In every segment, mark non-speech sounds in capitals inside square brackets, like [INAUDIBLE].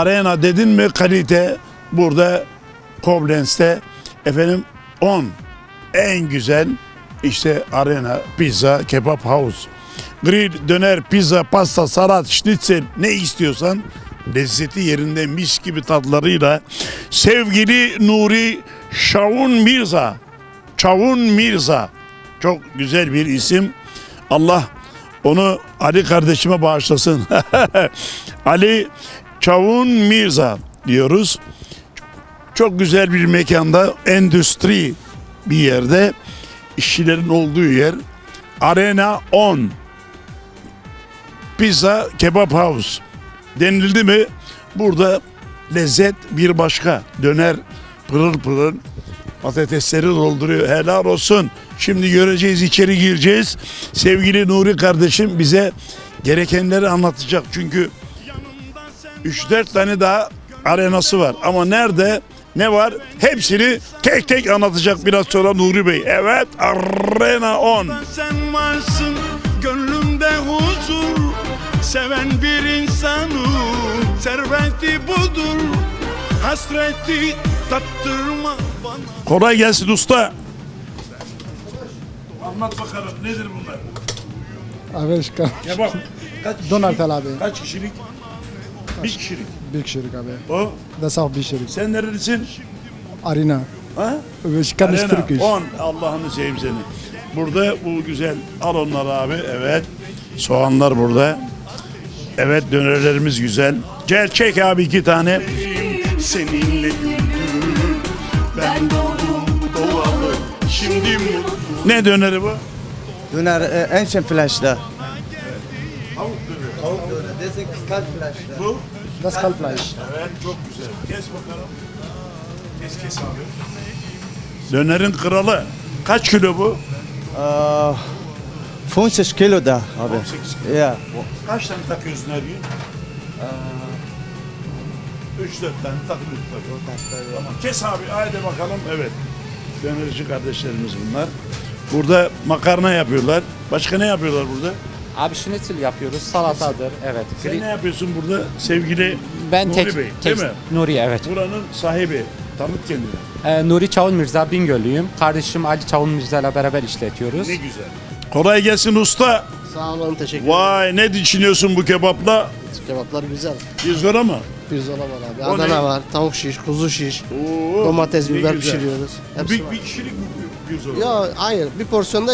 Arena, dedin mi kalite burada Koblenz'te efendim 10 en güzel işte arena, pizza, kebap house. Grill, döner, pizza, pasta, salat, schnitzel ne istiyorsan lezzeti yerinde mis gibi tatlarıyla sevgili Nuri Şavun Mirza. Çavun Mirza. Çok güzel bir isim. Allah onu Ali kardeşime bağışlasın. [LAUGHS] Ali Çavun Mirza diyoruz. Çok güzel bir mekanda, endüstri bir yerde, işçilerin olduğu yer. Arena 10. Pizza Kebap House. Denildi mi burada lezzet bir başka. Döner pırıl pırıl patatesleri dolduruyor. Helal olsun. Şimdi göreceğiz, içeri gireceğiz. Sevgili Nuri kardeşim bize gerekenleri anlatacak. Çünkü 3-4 tane daha arenası var. Ama nerede ne var? Hepsini tek tek anlatacak biraz sonra Nuri Bey. Evet, Arena 10. Sen varsın gönlümde huzur Seven bir insanı serveti budur Hasreti tattırma bana Kolay gelsin usta. Anlat bakalım nedir bunlar? Amerika. Kebap. Kaç kişilik? Donald abi. Kaç kişilik? Bir kişilik. Bir kişilik abi. O. Das auch bir kişilik. Sen nerelisin? Arena. Ha? Kann nicht Arena. Türkisch. 10. Allah'ını seveyim seni. Burada bu güzel. Al onları abi. Evet. Soğanlar burada. Evet dönerlerimiz güzel. Gel çek abi iki tane. Seninle güldüm Ben doğdum doğalı Şimdi mutlu Ne döneri bu? Döner e, en şen flash'ta. Tavuk döneri. Desek kalp flash'ta. Bu? Das Kalbfleisch. Evet çok güzel. Kes bakalım. Kes kes abi. Dönerin kralı. Kaç kilo bu? Aa, 50 kilo da abi. 18 kilo. Ya. Kaç tane takıyorsun her gün? 3-4 tane takıyorsun tabii. Tamam. Kes abi haydi bakalım. Evet. Dönerci kardeşlerimiz bunlar. Burada makarna yapıyorlar. Başka ne yapıyorlar burada? Abi schnitzel yapıyoruz, salatadır, evet. Sen Gri- ne yapıyorsun burada sevgili ben Nuri tek, Bey tek- değil mi? Nuri evet. Buranın sahibi. Tanıt kendini. Ee, Nuri Çavun Mirza Bingöllüyüm. Kardeşim Ali Çavun Mirza ile beraber işletiyoruz. Ne güzel. Kolay gelsin usta. Sağ olun teşekkür Vay ne düşünüyorsun bu kebapla? Kebaplar güzel. Yüzgara mı? Pirzola var abi. O Adana ne? var. Tavuk şiş, kuzu şiş. Oo, Domates, ne biber güzel. pişiriyoruz. Hepsi Bir, var. bir kişilik mi yüzgara? Ya hayır. Bir porsiyonda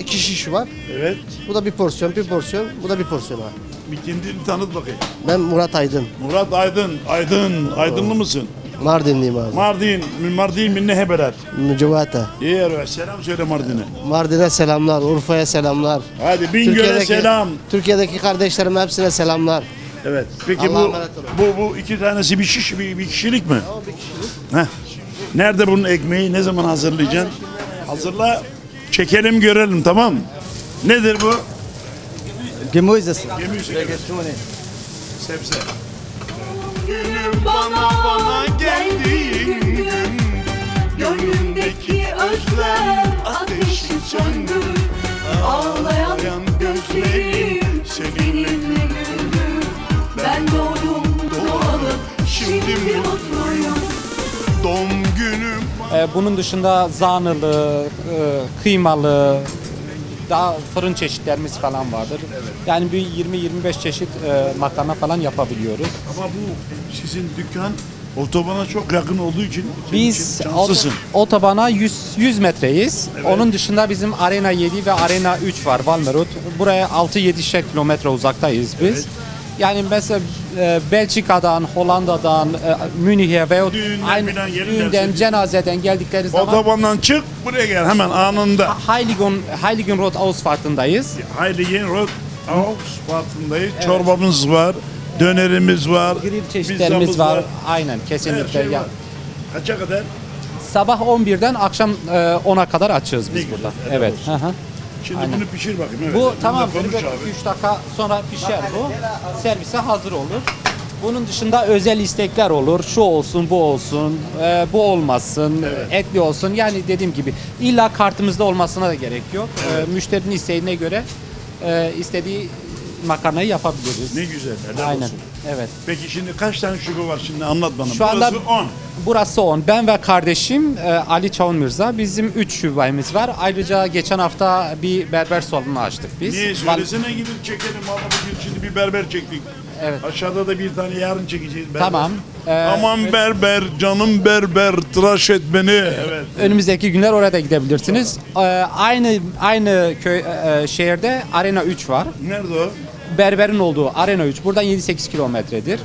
iki şiş var. Evet. Bu da bir porsiyon, bir porsiyon. Bu da bir porsiyon var. Bir kendini tanıt bakayım. Ben Murat Aydın. Murat Aydın. Aydın. Aydınlı mısın? Mardinliyim abi. Mardin. Mardin minne hebeler. Mücevata. İyi ve selam söyle Mardin'e. Mardin'e selamlar. Urfa'ya selamlar. Hadi Bingöl'e selam. Türkiye'deki kardeşlerim hepsine selamlar. Evet. Peki Allah'a bu, emanet olun. bu bu iki tanesi bir şiş bir, bir kişilik mi? Bir kişilik. Heh. Nerede bunun ekmeği? Ne zaman hazırlayacaksın? Hazırla. Çekelim görelim tamam mı? Nedir bu? Gemüsesi. Gemüse. Sebze. Günüm bana bana geldiğin gün Gönlümdeki özlem ateşi söndü Ağlayan gözlerim seninle güldü Ben doğdum doğalı şimdi mutluyum Doğum Ee, bunun dışında zanılı, e, kıymalı, daha fırın çeşitlerimiz falan vardır. Yani bir 20-25 çeşit e, makarna falan yapabiliyoruz. Ama bu sizin dükkan otobana çok yakın olduğu için senin Biz için şanslısın. ot- otobana 100, 100 metreyiz. Onun dışında bizim Arena 7 ve Arena 3 var Valmerut. Buraya 6-7 kilometre uzaktayız biz. Yani mesela e, Belçika'dan, Hollanda'dan, e, Münih'e veya Düğünden filan gelirlerse düğünden, biz- cenazeden geldikleri zaman Otobandan çık buraya gel hemen anında. Heiligen, Heiligen Road Ausfahrt'ındayız. Heiligen Road Ausfahrt'ındayız. Çorbamız var, dönerimiz var, Grill çeşitlerimiz var. Aynen Her kesinlikle. şey Ya- var. Kaça kadar? Sabah 11'den akşam e, 10'a kadar açığız biz Ne burada. güzel, helal Evet. olsun. hı hı. Şimdi Aynen. bunu pişir bakayım. Evet. Bu Bunu tamam abi. 3 dakika sonra pişer bu. Servise hazır olur. Bunun dışında özel istekler olur. Şu olsun, bu olsun, e, bu olmasın, etli olsun. Yani dediğim gibi illa kartımızda olmasına da gerek yok. E, müşterinin isteğine göre e, istediği makarnayı yapabiliriz. Ne güzel. helal Aynen. olsun. Evet. Peki şimdi kaç tane şube var şimdi anlat bana. Şu anda Burası 10. burası 10. Ben ve kardeşim e, Ali Çavun Mirza. Bizim 3 şubemiz var. Ayrıca geçen hafta bir berber salonu açtık biz. Niye Val- söylesene gidip çekelim. Bugün şimdi bir berber çektik. Evet. Aşağıda da bir tane yarın çekeceğiz berber. Tamam. Ee, Aman berber, canım berber, tıraş et beni. Evet. Önümüzdeki günler oraya da gidebilirsiniz. Ee, aynı aynı köy e, şehirde Arena 3 var. Nerede o? Berber'in olduğu Arena 3 buradan 7-8 kilometredir.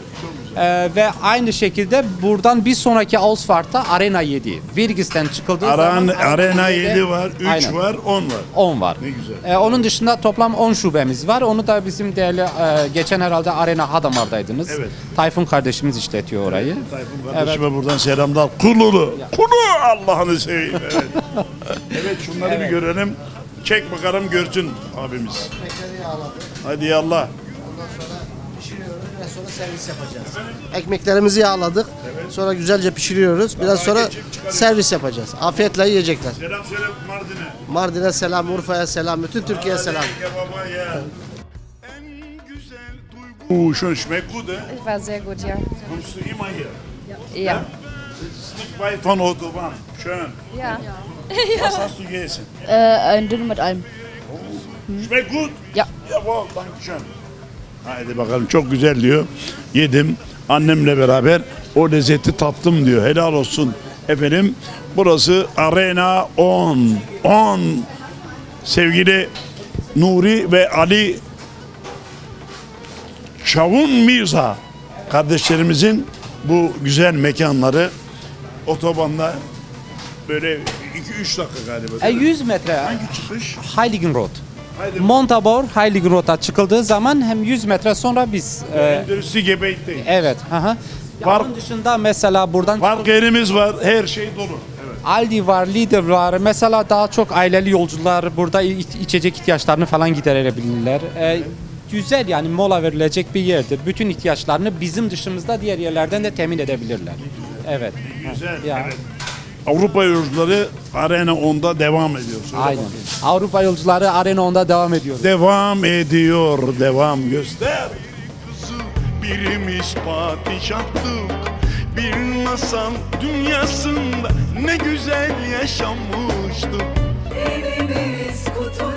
Ee, ve aynı şekilde buradan bir sonraki Ausfart'ta Arena 7. Virgis'ten çıkıldığı Aran, zaman Arena 7 var, 3 Aynen. var, 10 var. 10 var. Ne güzel. Ee, onun dışında toplam 10 şubemiz var. Onu da bizim değerli e, geçen herhalde Arena Hadamar'daydınız. Evet. Tayfun kardeşimiz işletiyor orayı. Tayfun kardeşime buradan selamlar. Kululu. Kulu Allah'ını seveyim. Evet. evet şunları bir görelim. Çek bakalım görsün abimiz. Hadi yallah. Biraz sonra servis yapacağız. Ekmeklerimizi yağladık. Sonra güzelce pişiriyoruz. Biraz sonra geçip çıkarıyoruz. servis yapacağız. Afiyetle yiyecekler. Selam söyle Mardin'e. Mardin'e selam, Urfa'ya selam, bütün Türkiye'ye selam. Kebaba ya. En güzel duygu. Uh, schön, schmeckt gut, eh? Ich war sehr gut, ja. Kommst du immer hier? Ja. Nicht weit von Autobahn. Schön. Ja. Was hast du gegessen? Äh, ein Döner mit allem. Schmeckt gut? Ja. Jawohl, danke schön. Haydi bakalım çok güzel diyor. Yedim annemle beraber o lezzeti tattım diyor. Helal olsun efendim. Burası Arena 10. 10. Sevgili Nuri ve Ali Şavun Mirza kardeşlerimizin bu güzel mekanları otobanda böyle 2-3 dakika galiba. E, değil mi? 100 metre Hangi çıkış? Heiligenroth. Haydi. Montabaur Heiligenroth'a çıkıldığı zaman hem 100 metre sonra biz e, Gebeyt'teyiz. evet hı hı. Ya Park- Onun dışında mesela buradan Park yerimiz var, her şey dolu. Evet. Aldi var, Lidl var. Mesela daha çok aileli yolcular burada iç- içecek ihtiyaçlarını falan giderebilirler. E, güzel yani mola verilecek bir yerdir. Bütün ihtiyaçlarını bizim dışımızda diğer yerlerden de temin edebilirler. Evet. Güzel. Ya. Evet. Avrupa yolcuları Arena 10'da devam ediyor. Söyle Aynen. bakayım. Avrupa yolcuları Arena 10'da devam ediyor. Devam ediyor, devam göster. Birimiz padişahtık Bir masal dünyasında Ne güzel yaşamıştık Evimiz kutu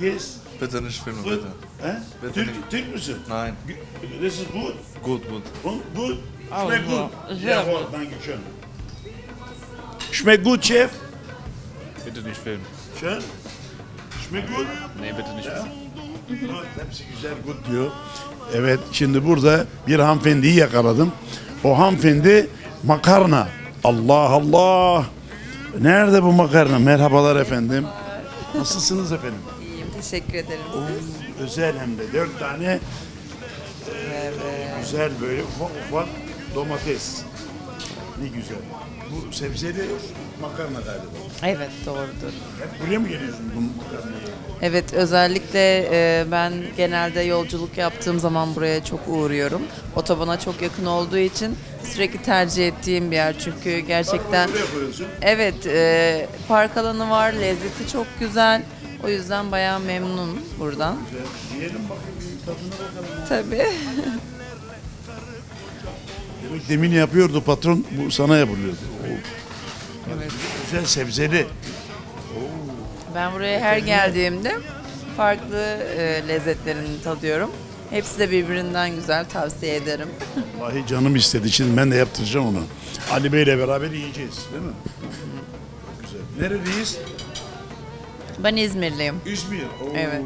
Geht's? bitte nicht filmen, Gut. bitte. He? Bitte Türk, nicht. Türk müsün? Nein, This is good. gut, gut. Und gut? Schmeckt gut. Jawohl, danke schön. Schmeckt gut, Chef? Bitte nicht filmen. Schön. Schmeckt gut? Nee, bitte nicht filmen. Hepsi güzel good diyor. Evet şimdi burada bir hanımefendiyi yakaladım. O hanımefendi makarna. Allah Allah. Nerede bu makarna? Merhabalar efendim. Nasılsınız efendim? Teşekkür ederim. Oo, özel hem de dört tane Evet. güzel böyle ufak ufak domates. Ne güzel. Bu sebzeli makarna galiba. Evet, doğrudur. Hep buraya mı geliyorsun bu makarnayı? Evet, özellikle e, ben genelde yolculuk yaptığım zaman buraya çok uğruyorum. Otobana çok yakın olduğu için sürekli tercih ettiğim bir yer. Çünkü gerçekten Buraya koyuyorsun. evet, e, park alanı var, lezzeti çok güzel. O yüzden bayağı memnunum buradan. Tabii. Demek demin yapıyordu patron, bu sana yapılıyordu. Evet. güzel sebzeli. Ben buraya her geldiğimde farklı e, lezzetlerini tadıyorum. Hepsi de birbirinden güzel, tavsiye ederim. [LAUGHS] Vallahi canım istedi. Şimdi ben de yaptıracağım onu. Ali Bey'le beraber yiyeceğiz değil mi? Güzel. Nereliyiz? Ben İzmirliyim. İzmir. Oo. Evet.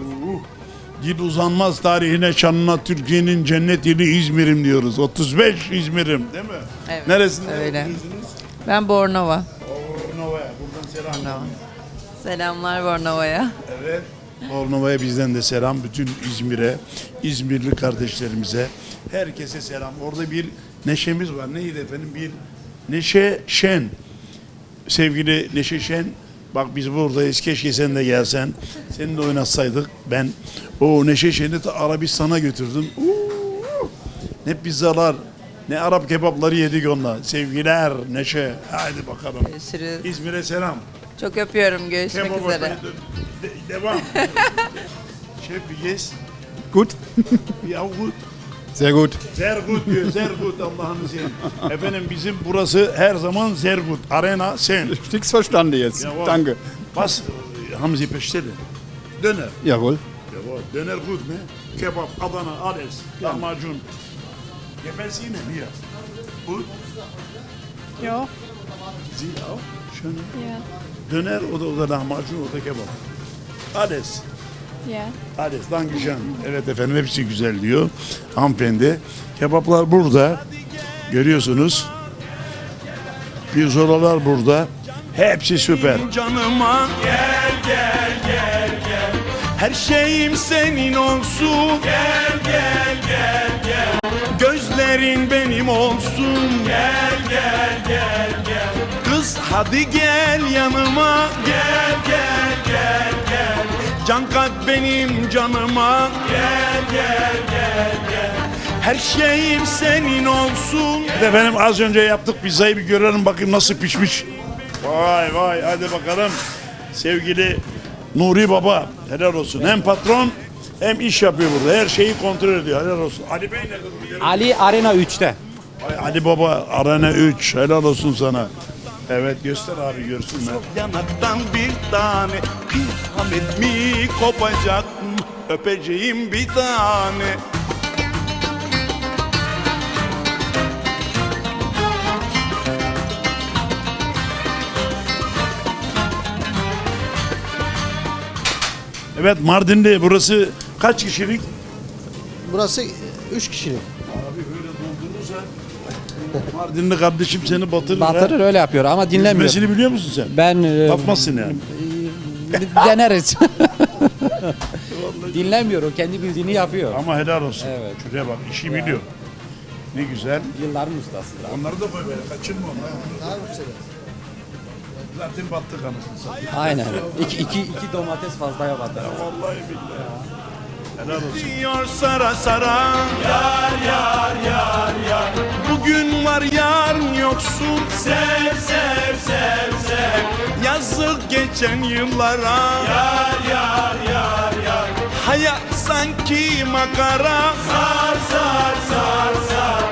Dil uzanmaz tarihine şanına Türkiye'nin cennet ili İzmir'im diyoruz. 35 İzmir'im değil mi? Evet, Neresinden öyle. Ben Bornova. Bornova'ya. Buradan selam. Bornova. Selamlar Bornova'ya. Evet. Bornova'ya bizden de selam. Bütün İzmir'e, İzmirli kardeşlerimize, herkese selam. Orada bir neşemiz var. Neydi efendim? Bir Neşe Şen. Sevgili Neşe Şen, bak biz buradayız. Keşke sen de gelsen. Seni de oynatsaydık. Ben o Neşe Şen'i de Arabistan'a götürdüm. Uuu! Ne pizzalar, ne Arap kebapları yedik onunla. Sevgiler Neşe. Haydi bakalım. Görüşürüz. İzmir'e selam. Çok öpüyorum. Görüşmek Kebaba üzere. de- devam. [LAUGHS] Şef wie geht's? Gut. Ja gut. Sehr gut. Sehr gut diyor. Sehr gut Allah'ını seveyim. Efendim bizim burası her zaman sehr gut. Arena sen. Nichts verstanden jetzt. Jawohl. Danke. Was haben Sie bestellt? Döner. Jawohl. Jawohl. Döner gut ne? Kebap, Adana, alles. Lahmacun. Gefällt's Ihnen hier? Gut? Ja. Sie auch? Schön. Ja. Döner oder, oder lahmacun oder kebap. Alles. Alles. Dankeschön. Evet efendim hepsi güzel diyor hanımefendi. Kebaplar burada. Görüyorsunuz. Pirzolalar burada. Hepsi süper. Canıma gel gel gel gel Her şeyim senin olsun Gel gel gel gel Gözlerin benim olsun Gel gel gel gel Kız hadi gel yanıma Gel gel gel gel Can kat benim canıma Gel gel gel gel Her şeyim senin olsun Efendim az önce yaptık pizzayı bir görelim bakayım nasıl pişmiş. Vay vay hadi bakalım. Sevgili Nuri Baba helal olsun. Hem patron hem iş yapıyor burada. Her şeyi kontrol ediyor. Helal olsun. Ali Bey nerede? Ali Arena 3'te. Vay Ali Baba Arena 3 helal olsun sana. Evet göster abi görsünler. Yanaktan bir tane kıyamet mi kopacak? Öpeceğim bir tane Evet Mardin'de burası kaç kişilik? Burası 3 kişilik. Mardinli kardeşim seni batırır. Batırır öyle yapıyor ama dinlemiyor. Yüzmesini biliyor musun sen? Ben e, yani. [LAUGHS] deneriz. [LAUGHS] Dinlemiyor o kendi bildiğini yapıyor. Ama helal olsun. Evet. Şuraya bak işi biliyor. Ne güzel. Yılların ustası. Onları da böyle kaçırma onu. Zaten battık anasını satayım. Aynen. İki, iki, iki domates fazla yapar. Vallahi billahi. Helal olsun. Diyor sara sara. Yar yar yar yar. Bugün var yarın yoksun Sev sev sev sev. Yazık geçen yıllara. Yar yar yar yar. Hayat sanki makara. Sar sar sar sar.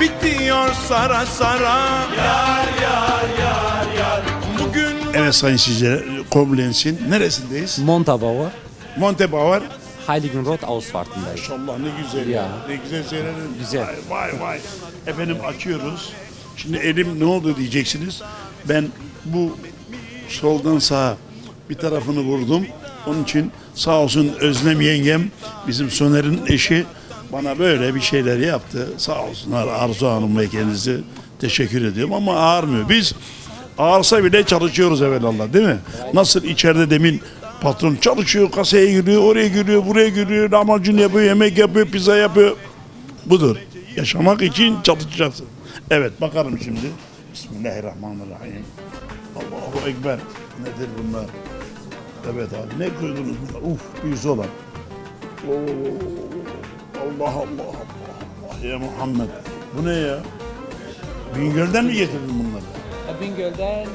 Bitiyor sara sara. Yar yar yar yar. Bugün Evet sayın sizce Koblenz'in neresindeyiz? Montabaur, Montebauer. Heiligenroth Ausfahrt'ındayız. Maşallah ne güzel Ya. Ne güzel söyledin. Güzel. Vay vay vay. Efendim açıyoruz. Şimdi elim ne oldu diyeceksiniz. Ben bu soldan sağa bir tarafını vurdum. Onun için sağ olsun Özlem yengem bizim Soner'in eşi bana böyle bir şeyler yaptı. Sağ olsunlar Arzu Hanım ve kendisi teşekkür ediyorum ama ağırmıyor. Biz ağırsa bile çalışıyoruz evvelallah değil mi? Nasıl içeride demin patron çalışıyor, kasaya giriyor, oraya giriyor, buraya giriyor, lahmacun yapıyor, yemek yapıyor, pizza yapıyor. Budur. Yaşamak için çalışacaksın. Evet bakalım şimdi. Bismillahirrahmanirrahim. Allahu Ekber. Nedir bunlar? Evet abi ne koydunuz bunlar? Uf bir olan. Allah Allah Allah Allah ya Muhammed. Bu ne ya? Bingöl'den mi getirdin bunları? Bingöl'den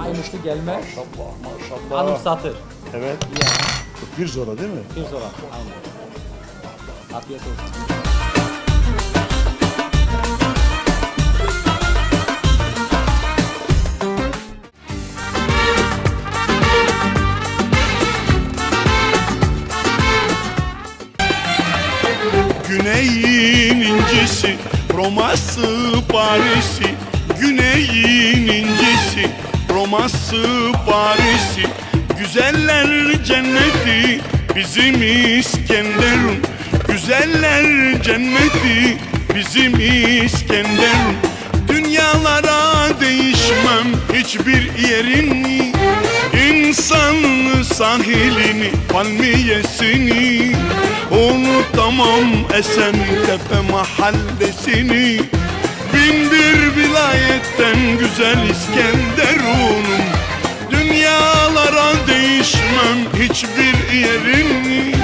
Aymışlı gelme. Maşallah maşallah. Anımsatır. Evet. Bir zora değil mi? Bir sonra. Aynen. Afiyet olsun. Güneyin incisi Roma'sı Paris'i Güneyin incisi Roma'sı Paris'i Güzeller cenneti bizim İskenderun. Güzeller cenneti bizim İskenderun. Dünyalara değişmem hiçbir yerini İnsanlı sahilini, palmiyesini Unutamam Esentepe mahallesini Bin bir vilayetten güzel İskenderun'um Dünyalara değişmem hiçbir yerini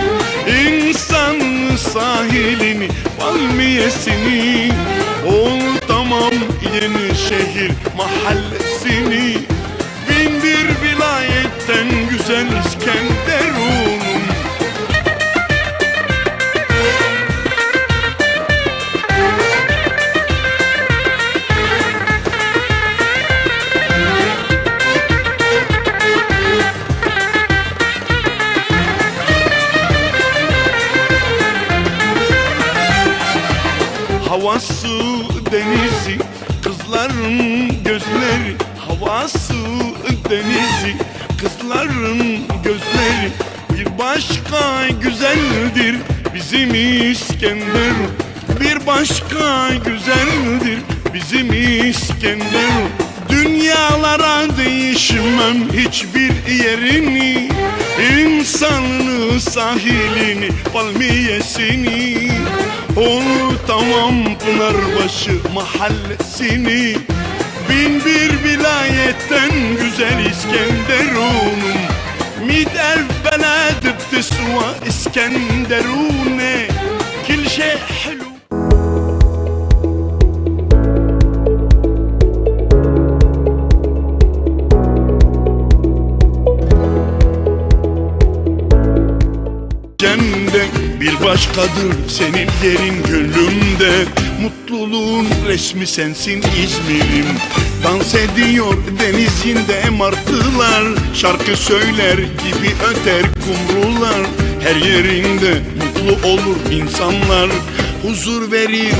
İnsanlı sahilini, palmiyesini Unutamam yeni şehir mahallesini güzeldir Bizim İskender. Bir başka güzeldir Bizim İskender. Dünyalara değişmem hiçbir yerini İnsanını, sahilini, palmiyesini. Onu tamam Pınarbaşı mahallesini. Bin bir vilayetten güzel İskenderun'um Mid elf beled بتسوى إسكندرونة. كل شيء حلو. Bir başkadır senin yerin gönlümde. Mutluluğun resmi sensin İzmir'im. Dans ediyor denizinde martılar. Şarkı söyler gibi öter kumrular. Her yerinde mutlu olur insanlar. Huzur verir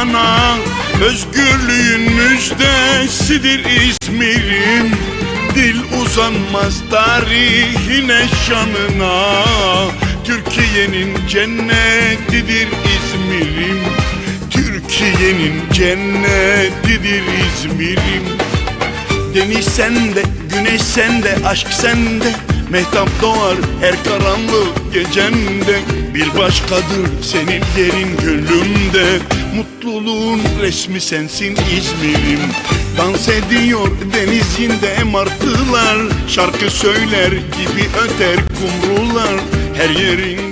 düşmana Özgürlüğün müjdesidir İzmir'im. Dil uzanmaz tarihine şanına. Türkiye'nin cennetidir İzmir'im. Türkiye'nin cennetidir İzmir'im. Deniz sende, güneş sende, aşk sende. Mehtap doğar her karanlık gecende. Bir başkadır senin yerin gönlümde Mutluluğun resmi sensin İzmir'im. Dans ediyor denizinde martılar. Şarkı söyler gibi öter kumrular. Her yerinde